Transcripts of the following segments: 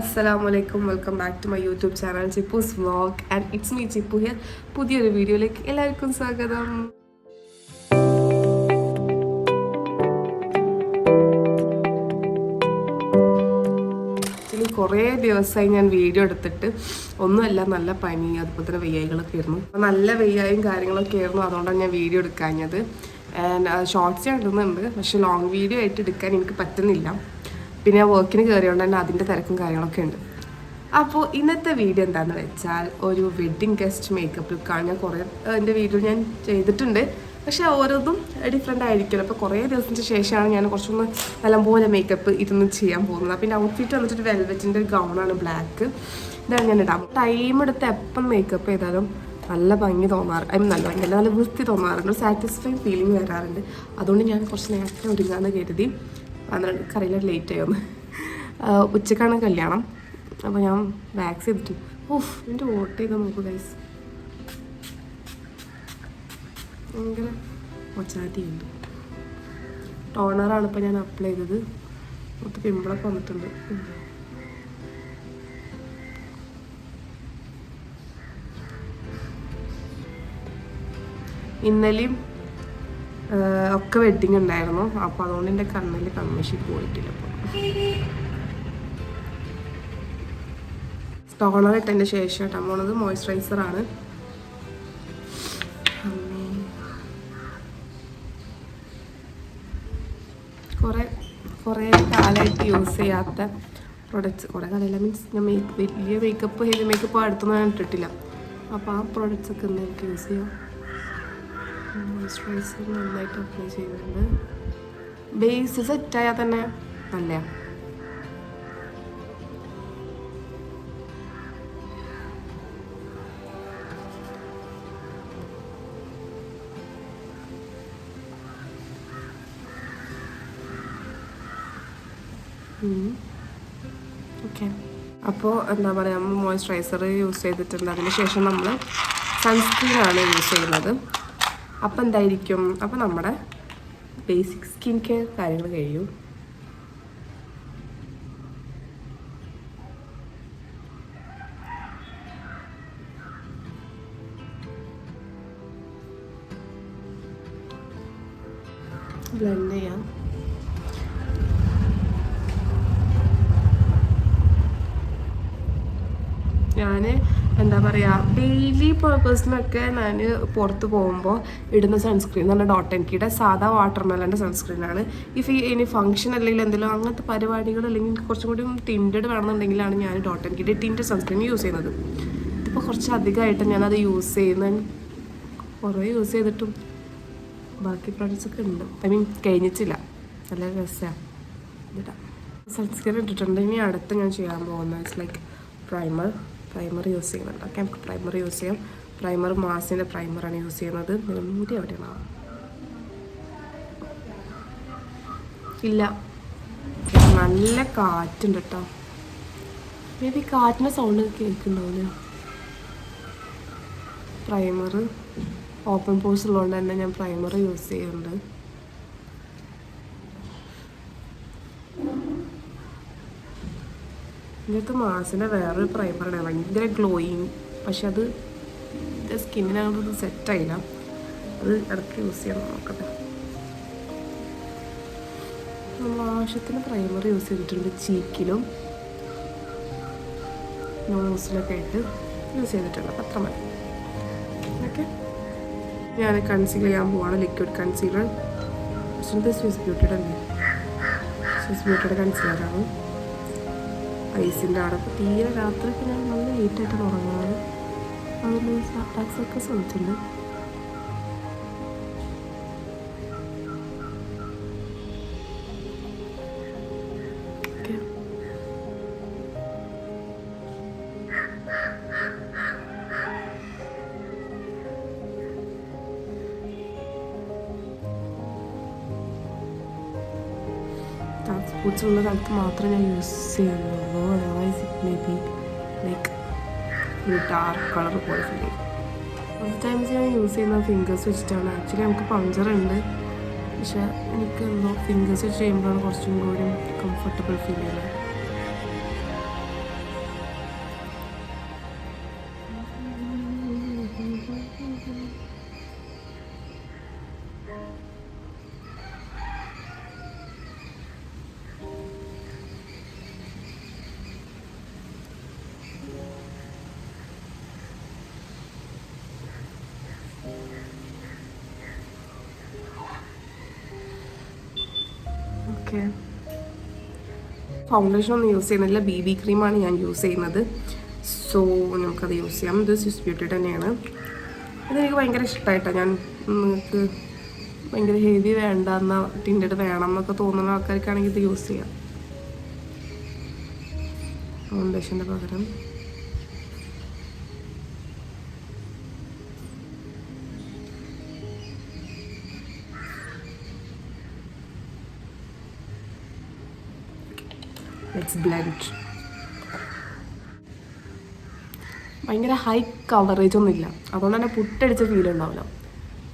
അസ്സലാമു അലൈക്കും welcome back to my YouTube channel Chippu's vlog and it's me Chippu here പുതിയൊരു വീഡിയോയിലേക്ക് എല്ലാവർക്കും സ്വാഗതം. ആക്ച്വലി കുറേ ദിവസമായി ഞാൻ വീഡിയോ എടുത്തിട്ട് ഒന്നുമല്ല നല്ല പനി അതുപോലെ തന്നെ വെയ്യായികളൊക്കെ ആയിരുന്നു. നല്ല വെയ്യായും കാര്യങ്ങളൊക്കെ ആയിരുന്നു അതുകൊണ്ടാണ് ഞാൻ വീഡിയോ എടുക്കാഞ്ഞത്. ആൻഡ് ഷോർട്സ് ഞാൻ ഇടുന്നുണ്ട് പക്ഷേ ലോങ് വീഡിയോ ആയിട്ട് എടുക്കാൻ എനിക്ക് പറ്റുന്നില്ല. പിന്നെ വർക്കിന് കയറിയോണ്ട് തന്നെ അതിന്റെ തിരക്കും കാര്യങ്ങളൊക്കെ ഉണ്ട്. അപ്പോൾ ഇന്നത്തെ വീഡിയോ എന്താണെന്ന് വെച്ചാൽ ഒരു വെഡ്ഡിങ് ഗസ്റ്റ് മേക്കപ്പ് ലുക്കാണ് ഞാൻ കുറേ എന്റെ വീഡിയോ ഞാൻ ചെയ്തിട്ടുണ്ട്. പക്ഷേ ഓരോന്നും ഡിഫറെന്റ് ആയിരിക്കുമല്ലോ. അപ്പോൾ കുറേ ദിവസത്തിന് ശേഷമാണ് ഞാൻ കുറച്ചൊന്ന് നല്ലപോലെ മേക്കപ്പ് ഇതൊന്നും ചെയ്യാൻ പോകുന്നത്. എന്റെ ഔട്ട്ഫിറ്റ് വന്നിട്ട് വെൽവെറ്റിന്റെ ഒരു ഗൗണാണ് ബ്ലാക്ക് ഇതാണ് ഞാൻ ഇടാം. ടൈം എടുത്ത് എപ്പം മേക്കപ്പ് ചെയ്താലും നല്ല ഭംഗി തോന്നാറ്. ഐ നല്ല ഭംഗി അല്ല നല്ല വൃത്തി തോന്നാറുണ്ട്. സാറ്റിസ്ഫൈ ഫീലിംഗ് വരാറുണ്ട്. അതുകൊണ്ട് ഞാൻ കുറച്ച് നേരത്തെ ഒരുങ്ങാന്ന് കരുതി. പന്ത്രണ്ട് കറിയിലെ ലേറ്റ് ആയി ഒന്ന് ഉച്ചക്കാണ് കല്യാണം. അപ്പോൾ ഞാൻ വാക്സ് ചെയ്തിട്ട്. ഓഫ് എന്റെ വോട്ട് ചെയ്ത് നോക്കൂ ഗൈസ് ഭയങ്കര ഒച്ചാറ്റിയുണ്ട് ടോണറാണ് ഇപ്പോൾ ഞാൻ അപ്ലൈ ചെയ്തത്. മൊത്തം പിമ്പിളൊക്കെ വന്നിട്ടുണ്ട്. ഇന്നലെയും ഒക്കെ വെഡിങ് ഉണ്ടായിരുന്നു. അപ്പോൾ അതുകൊണ്ട് എന്റെ കണ്ണിൽ കൺമഷി പോയിട്ടില്ല ഇപ്പോൾ ടോണർ ഇട്ടതിന്റെ ശേഷം ഇട്ടാൻ പോണത് മോയ്സ്ചറൈസർ ആണ്. അമ്മേ. കുറേ കുറേ കാലമായിട്ട് യൂസ് ചെയ്യാത്ത പ്രൊഡക്ട്സ് കുറേ കാലമില്ല മീൻസ് ഞാൻ മേക്ക് വലിയ മേക്കപ്പ് ഹെവി മേക്കപ്പ് അടുത്തൊന്നും ഞാൻ ഇട്ടിട്ടില്ല. അപ്പോൾ ആ പ്രൊഡക്ട്സ് ഒക്കെ ഒന്ന് എനിക്ക് യൂസ് ചെയ്യാം. മോയ്സ്ചറൈസർ നന്നായിട്ട് അപ്ലൈ ചെയ്യുന്നുണ്ട് ബേസ് സെറ്റായാൽ തന്നെ? നല്ലതാണ് ഓക്കെ അപ്പോൾ എന്താ പറയുക മോയ്സ്ചറൈസർ യൂസ് ചെയ്തിട്ടുണ്ട്. അതിന് ശേഷം നമ്മൾ സൺസ്ക്രീനാണ് യൂസ് ചെയ്യുന്നത്. അപ്പോൾ എന്തായിരിക്കും? അപ്പം നമ്മുടെ ബേസിക് സ്കിൻ കെയർ കാര്യങ്ങൾ കഴിയും. ബ്ലെൻഡ് ചെയ്യാം. ഞാൻ എന്താ പറയുക ഡെയിലി പേർപ്പസിനൊക്കെ ഞാൻ പുറത്ത് പോകുമ്പോൾ ഇടുന്ന സൺസ്ക്രീൻ എന്ന് പറഞ്ഞാൽ ഡോട്ട് എനിക്കിടെ സാധാ വാട്ടർ മെലന്റെ സൺസ്ക്രീനാണ് ഇഫ് ഇനി ഫംഗ്ഷൻ അല്ലെങ്കിൽ എന്തെങ്കിലും അങ്ങനത്തെ പരിപാടികൾ അല്ലെങ്കിൽ കുറച്ചും കൂടി ടിന്റഡ് വേണമെന്നുണ്ടെങ്കിലാണ് ഞാൻ ഡോട്ട് എനിക്കിടെ ടിന്റഡ് സൺസ്ക്രീൻ യൂസ് ചെയ്യുന്നത്. ഇതിപ്പോൾ കുറച്ച് അധികമായിട്ട് ഞാനത് യൂസ് ചെയ്യുന്ന കുറേ യൂസ് ചെയ്തിട്ടും ബാക്കി പ്രോഡക്റ്റ്സ് ഒക്കെ ഉണ്ട്. ഐ മീൻ കഴിഞ്ഞിട്ടില്ല. നല്ല രസമാണ് സൺസ്ക്രീൻ ഇട്ടിട്ടുണ്ട്. ഇനി അടുത്ത് ഞാൻ ചെയ്യാൻ പോകുന്നത് it's like primer primer use ചെയ്യുന്നുണ്ട്. ഓക്കെ നമുക്ക് പ്രൈമർ യൂസ് ചെയ്യാം. പ്രൈമർ മാസിന്റെ പ്രൈമറാണ് യൂസ് ചെയ്യുന്നത്. മുടി എവിടെയാണ്? ഇല്ല. നല്ല കാറ്റുണ്ട് കേട്ടോ മേ ബി കാറ്റിന്റെ സൗണ്ട് കേൾക്കുന്നുണ്ടാവില്ല? പ്രൈമർ ഓപ്പൺ പോസ് ഉള്ളതുകൊണ്ട് തന്നെ ഞാൻ പ്രൈമർ യൂസ് ചെയ്യുന്നുണ്ട്. ഇങ്ങനത്തെ മാസിന്റെ വേറൊരു പ്രൈമറാണ് ഭയങ്കര ഗ്ലോയിങ് പക്ഷെ അത് സ്കിന്നിനകത്ത് സെറ്റായില്ല അത് ഇടയ്ക്ക് യൂസ് ചെയ്യണം നോക്കട്ടെ. ആവശ്യത്തിന് പ്രൈമർ യൂസ് ചെയ്തിട്ടുണ്ട് ചീക്കിലും നോസിലൊക്കെ ആയിട്ട് യൂസ് ചെയ്തിട്ടുണ്ട്. അപ്പം അത്ര മതി. ഓക്കെ. ഞാൻ കൺസീൽ ചെയ്യാൻ പോവാണ്. ലിക്വിഡ് കൺസീലർ സ്വിസ് ബ്യൂട്ടിയുടെ സ്വിസ് ബ്യൂട്ടിയുടെ കൺസീലറാണ് ഐസിന്റെ അവിടെ. ഇപ്പോൾ തീരെ രാത്രിയൊക്കെ ഞാൻ നല്ല ലേറ്റായിട്ടാണ് ഉറങ്ങാറ് അതുകൊണ്ട് ഒക്കെ ശ്രമിച്ചിട്ടുണ്ട്. സ്പോർട്സ് ഉള്ള സ്ഥലത്ത് മാത്രമേ ഞാൻ യൂസ് ചെയ്യുന്നുള്ളൂ. Otherwise it may be like ഒരു ഡാർക്ക് കളർ പോലെ ഫീൽ ചെയ്യും. ഫസ്റ്റ് ടൈംസ് ഞാൻ യൂസ് ചെയ്യുന്ന ഫിംഗേഴ്സ് വെച്ചിട്ടാണ് ആക്ച്വലി നമുക്ക് പഞ്ചർ ഉണ്ട്. പക്ഷേ എനിക്ക് എന്തോ ഫിംഗേഴ്സ് വെച്ച് ചെയ്യുമ്പോഴാണ് കുറച്ചും കൂടി കംഫർട്ടബിൾ ഫീൽ ചെയ്യുന്നത്. ഓക്കെ. ഫൗണ്ടേഷൻ ഒന്നും യൂസ് ചെയ്യുന്നില്ല. ബി ബി ക്രീമാണ് ഞാൻ യൂസ് ചെയ്യുന്നത്. സോ നമുക്കത് യൂസ് ചെയ്യാം. ഇത് സ്വിസ് ബ്യൂട്ടി തന്നെയാണ് ഇതെനിക്ക് ഭയങ്കര ഇഷ്ടമായിട്ടാണ് ഞാൻ നിങ്ങൾക്ക് ഭയങ്കര ഹെവി വേണ്ട എന്ന ടിൻഡഡ് വേണം എന്നൊക്കെ തോന്നുന്ന ആൾക്കാർക്കാണെങ്കിൽ ഇത് യൂസ് ചെയ്യാം. ഫൗണ്ടേഷന്റെ പകരം. ലെറ്റ്സ് ബ്ലെൻഡ് ഭയങ്കര ഹൈ കവറേജ് ഒന്നും ഇല്ല അതുകൊണ്ട് തന്നെ പുട്ടടിച്ച ഫീൽ ഉണ്ടാവില്ല.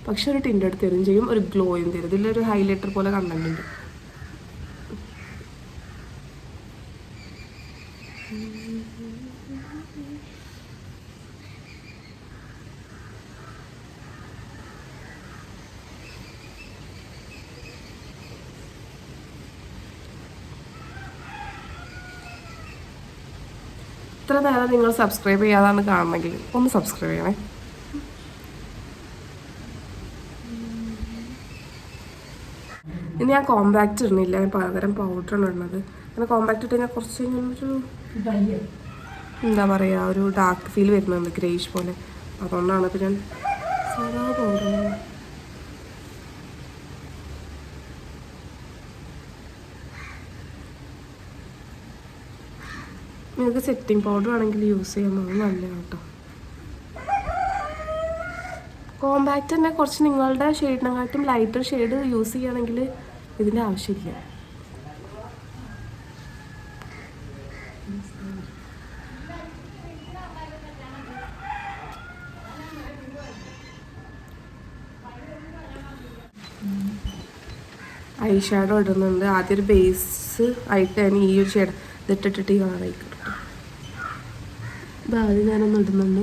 പക്ഷെ ഒരു ടിന്റെ അടുത്ത് തരും ചെയ്യും ഒരു ഗ്ലോയും തരും. ഇതിലൊരു ഹൈലൈറ്റർ പോലെ കണ്ടന്റ് ഇത്ര നേരം നിങ്ങൾ സബ്സ്ക്രൈബ് ചെയ്യാതാണ് കാണണമെങ്കിൽ ഒന്ന് സബ്സ്ക്രൈബ് ചെയ്യണേ. ഇനി ഞാൻ കോമ്പാക്റ്റ് ഇടുന്നില്ല ഞാൻ പകരം പൗഡറാണ് ഇടുന്നത്. അങ്ങനെ കോമ്പാക്റ്റ് ഇട്ട് കഴിഞ്ഞാൽ കുറച്ച് കഴിഞ്ഞൊരു എന്താ പറയുക ഒരു ഡാർക്ക് ഫീൽ വരുന്നുണ്ട് ഗ്രേഷ് പോലെ. അതുകൊണ്ടാണ് ഇപ്പം ഞാൻ സാധാ പൗഡർ നിങ്ങൾക്ക് സെറ്റിംഗ് പൗഡർ ആണെങ്കിൽ യൂസ് ചെയ്യാൻ നല്ലതാണ് കേട്ടോ കോമ്പാക്റ്റ് തന്നെ കുറച്ച് നിങ്ങളുടെ ഷെയ്ഡിനെക്കാട്ടും ലൈറ്റർ ഷെയ്ഡ് യൂസ് ചെയ്യുകയാണെങ്കിൽ ഇതിന്റെ ആവശ്യമില്ല. ഐ ഷാഡോ ഇടുന്നുണ്ട്. ആദ്യം ഒരു ബേസ് ആയിട്ട് ഞാൻ ഈ ഒരു ഷെയ്ഡ് ഇതിട്ടിട്ടിട്ട് ഈ ആദ്യം ഞാനൊന്ന് ഇടുന്നുണ്ട്.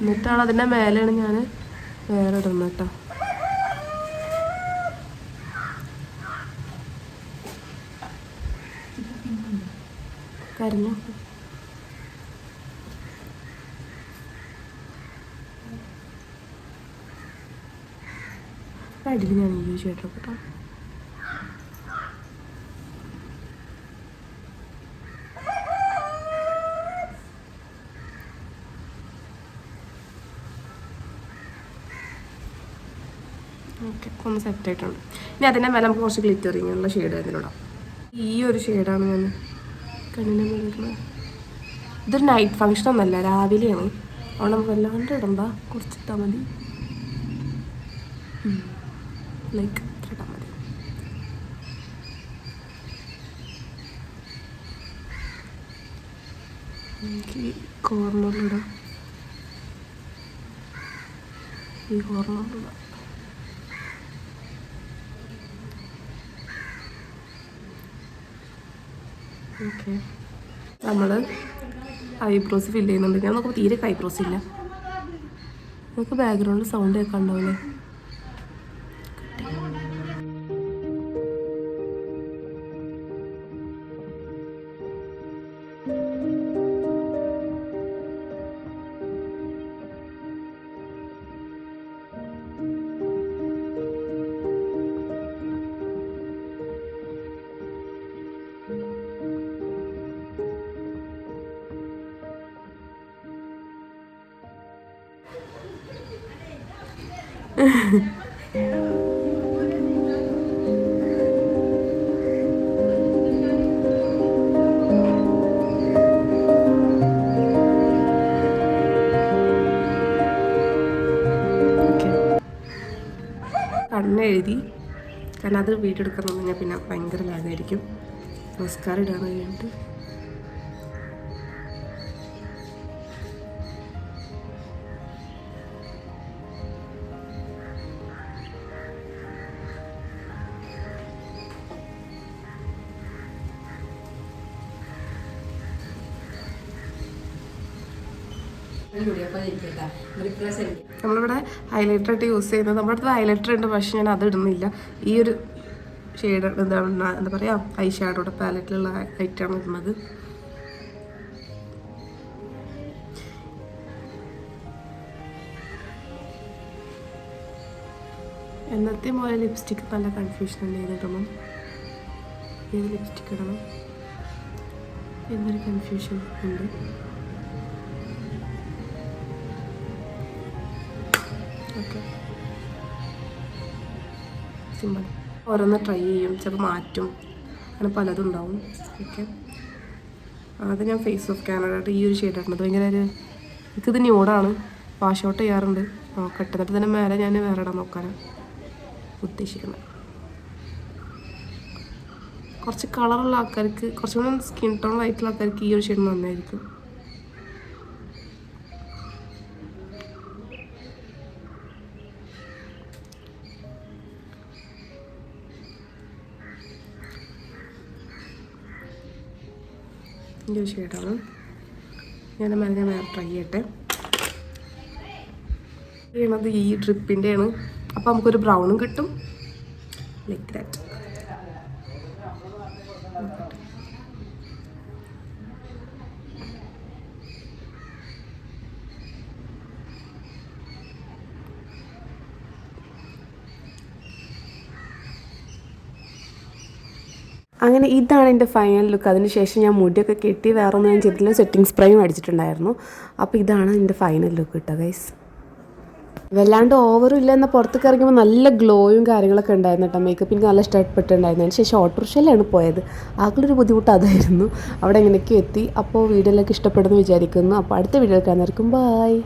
എന്നിട്ടാണ് അതിന്റെ മേലെയാണ് ഞാൻ വേറെ ഇടുന്നത് കേട്ടോ. കരിഞ്ഞു? അടിയിൽ ഞാൻ ഈ ഷേഡ് കേട്ടോ. ഒന്ന് സെറ്റ് ആയിട്ടുണ്ട്. ഇനി അതിന്റെ മേലെ നമുക്ക് കുറച്ച് ഗ്ലിറ്ററിങ് ഉള്ള ഷെയ്ഡ് അതിലിടാം ഈ ഒരു ഷെയ്ഡാണ് ഞാൻ കണ്ണിനെ മേലിടുന്നത് ഇതൊരു നൈറ്റ് ഫങ്ഷൻ ഒന്നല്ല രാവിലെയാണ്. അതുകൊണ്ട് നമുക്ക് വല്ലാണ്ട് ഇടണ്ട കുറച്ചിട്ടാൽ മതി. ലൈക്ക് ഇത്ര ഇട്ടാൽ കോർണറിലിടാം ഈ കോർണറിലിടാം ഓക്കെ. നമ്മൾ ഐബ്രോസ് ഫില്ല് ചെയ്യുന്നുണ്ട്. ഞാൻ നോക്കുമ്പോൾ തീരെ ഐബ്രോസ് ഇല്ല. നമുക്ക് ബാക്ക്ഗ്രൗണ്ടിൽ സൗണ്ട് കേൾക്കാണ്ടാവില്ലേ ഓക്കെ കണ്ണെഴുതി കാരണം അത് വീട്ടെടുക്കാൻ എടുക്കണം ഞാൻ പിന്നെ ഭയങ്കര ലാഗായിരിക്കും. നമസ്കാരം ഇടാൻ കഴിഞ്ഞിട്ട് നമ്മളിവിടെ ഹൈലൈറ്റർ ആയിട്ട് യൂസ് ചെയ്യുന്നത്. നമ്മുടെ അടുത്ത് ഹൈലൈറ്റർ ഉണ്ട് പക്ഷെ ഞാൻ അത് ഇടുന്നില്ല. ഈ ഒരു ഷെയ്ഡ് എന്താണ് എന്താ പറയാ ഐ ഷാഡോയുടെ പാലറ്റിലുള്ള ലൈറ്റാണ് ഇടുന്നത്. എന്നത്തെ പോലെ ലിപ്സ്റ്റിക്ക് നല്ല കൺഫ്യൂഷൻ ഉണ്ട് ഏതിടണം ഏത് ലിപ്സ്റ്റിക്ക് ഇടണം? എന്നൊരു കൺഫ്യൂഷൻ ഉണ്ട്. സിമ്പിൾ. ഓരോന്ന് ട്രൈ ചെയ്യും ചിലപ്പോൾ മാറ്റും. അങ്ങനെ പലതും ഉണ്ടാവും. ഓക്കെ. അത് ഞാൻ ഫേസ് ഓഫ് കാനഡയുടെ ഈ ഒരു ഷെയ്ഡ് ഇടുന്നത് ഭയങ്കര ഒരു എനിക്കിത് ന്യൂഡാണ് വാഷ് ഔട്ട് ചെയ്യാറുണ്ട്. നോക്കട്ടെ. എന്നിട്ട് തന്നെ മേലെ ഞാൻ വേറെ ഇടാൻ നോക്കാനാണ് ഉദ്ദേശിക്കുന്നത്. കുറച്ച് കളറുള്ള ആൾക്കാർക്ക് കുറച്ചും കൂടി സ്കിൻ ടോൺ ആയിട്ടുള്ള ആൾക്കാർക്ക് ഈ ഒരു ഷെയ്ഡ് നന്നായിരിക്കും. ഈ ഒരു ഞാൻ മരുന്ന് വേറെ ട്രൈ ചെയ്യട്ടെ. ചെയ്യണത് ഈ ഡ്രിപ്പിന്റെയാണ് അപ്പോൾ നമുക്കൊരു ബ്രൗണും കിട്ടും. ലൈക്ക് ദാറ്റ് അങ്ങനെ ഇതാണ് എന്റെ ഫൈനൽ ലുക്ക് അതിനുശേഷം ഞാൻ മുടിയൊക്കെ കെട്ടി വേറെ ഒന്നും ഞാൻ ചെയ്തിട്ടില്ല. സെറ്റിംഗ് സ്പ്രേയും അടിച്ചിട്ടുണ്ടായിരുന്നു. അപ്പോൾ ഇതാണ് എന്റെ ഫൈനൽ ലുക്ക് കേട്ടോ ഗൈസ് വല്ലാണ്ട് ഓവറും ഇല്ല എന്നാൽ പുറത്തേക്ക് ഇറങ്ങുമ്പോൾ നല്ല ഗ്ലോയും കാര്യങ്ങളൊക്കെ ഉണ്ടായിരുന്നു കേട്ടോ മേക്കപ്പ് എനിക്ക് നല്ല ഇഷ്ടപ്പെട്ടിട്ടുണ്ടായിരുന്നു. അതിന് ശേഷം ഓട്ടോറിക്ഷയിലാണ് പോയത്. ആകെയൊരു ബുദ്ധിമുട്ട് അതായിരുന്നു. അവിടെ എങ്ങനെയൊക്കെ എത്തി. അപ്പോൾ വീഡിയോയിലൊക്കെ ഇഷ്ടപ്പെടുന്നു വിചാരിക്കുന്നു. അപ്പോൾ അടുത്ത വീഡിയോ കാണുന്നവർക്കും ബായ്